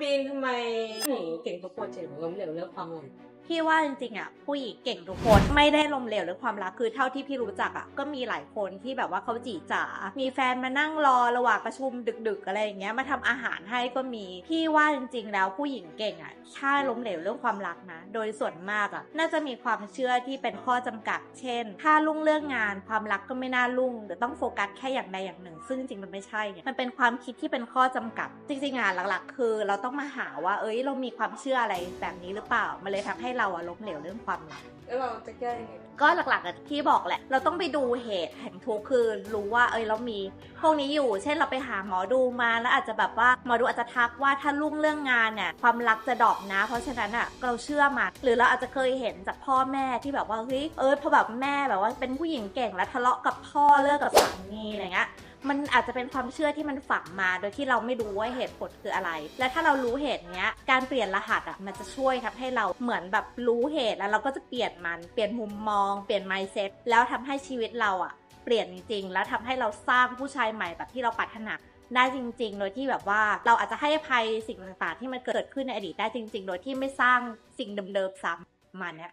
บีนทำไมถึงเก่งทุกคนเจ๋งล้มเหลวเรื่องความรัก พี่ว่าจริงๆอะผู้หญิงเก่งทุกคนไม่ได้ลมเหลวหรือความรักคือเท่าที่พี่รู้จักอะก็มีหลายคนที่แบบว่าเขาจีจ๋า มีแฟนมานั่งรอระหว่างประชุมดึก ๆ อะไรอย่างเงี้ยมาทำอาหารให้ก็มี พี่ว่าจริง ๆ แล้วผู้หญิงเก่งอะใช่ล้มเหลวเรื่องความรักนะ โดยส่วนมากอะน่าจะมีความเชื่อที่เป็นข้อจำกัด เช่น ถ้าลุ่งเรื่องงานความรักก็ไม่น่าลุ่งหรือต้องโฟกัสแค่อย่างใดอย่างหนึ่ง ซึ่งจริงๆมันไม่ใช่ มันเป็นความคิดที่เป็นข้อจำกัด จริงๆอะหลัก ๆ คือ เราต้องมาหาว่าเอ้ยเรามีความเชื่ออะไรแบบนี้หรือเปล่ามันเลยทำให้เราอะล้มเหลวเรื่องความรัก แล้วเราจะแก้ยังไง ก็หลักๆอะที่บอกแหละ เราต้องไปดูเหตุแห่งทุกข์คือรู้ว่าเอ้ยเรามีพวกนี้อยู่ เช่นเราไปหาหมอดูมาแล้วอาจจะแบบว่าหมอดูอาจจะทักว่าถ้าลุ่งเรื่องงานเนี่ยความรักจะดรอปนะ เพราะฉะนั้นอะเราเชื่อมาหรือเราอาจจะเคยเห็นจากพ่อแม่ที่แบบว่าเฮ้ยเออพอแบบแม่แบบว่าเป็นผู้หญิงเก่งแล้วทะเลาะกับพ่อเลิกกับสามีอะไรเงี้ย มันอาจจะเป็นความเชื่อที่มันฝังมาโดยที่เราไม่รู้ว่าเหตุผลคืออะไร และถ้าเรารู้เหตุเนี้ย การเปลี่ยนรหัสอะมันจะช่วยทำให้เราเหมือนแบบรู้เหตุแล้วเราก็จะเปลี่ยนมัน เปลี่ยนมุมมอง เปลี่ยน mindset แล้วทำให้ชีวิตเราอะเปลี่ยนจริงๆ แล้วทำให้เราสร้างผู้ชายใหม่แบบที่เราปรารถนาได้จริง ๆ โดยที่แบบว่าเราอาจจะให้อภัยสิ่งต่างๆ ที่มันเกิดขึ้นในอดีตได้จริง ๆ โดยที่ไม่สร้างสิ่งเดิมๆซ้ำมันเนี้ย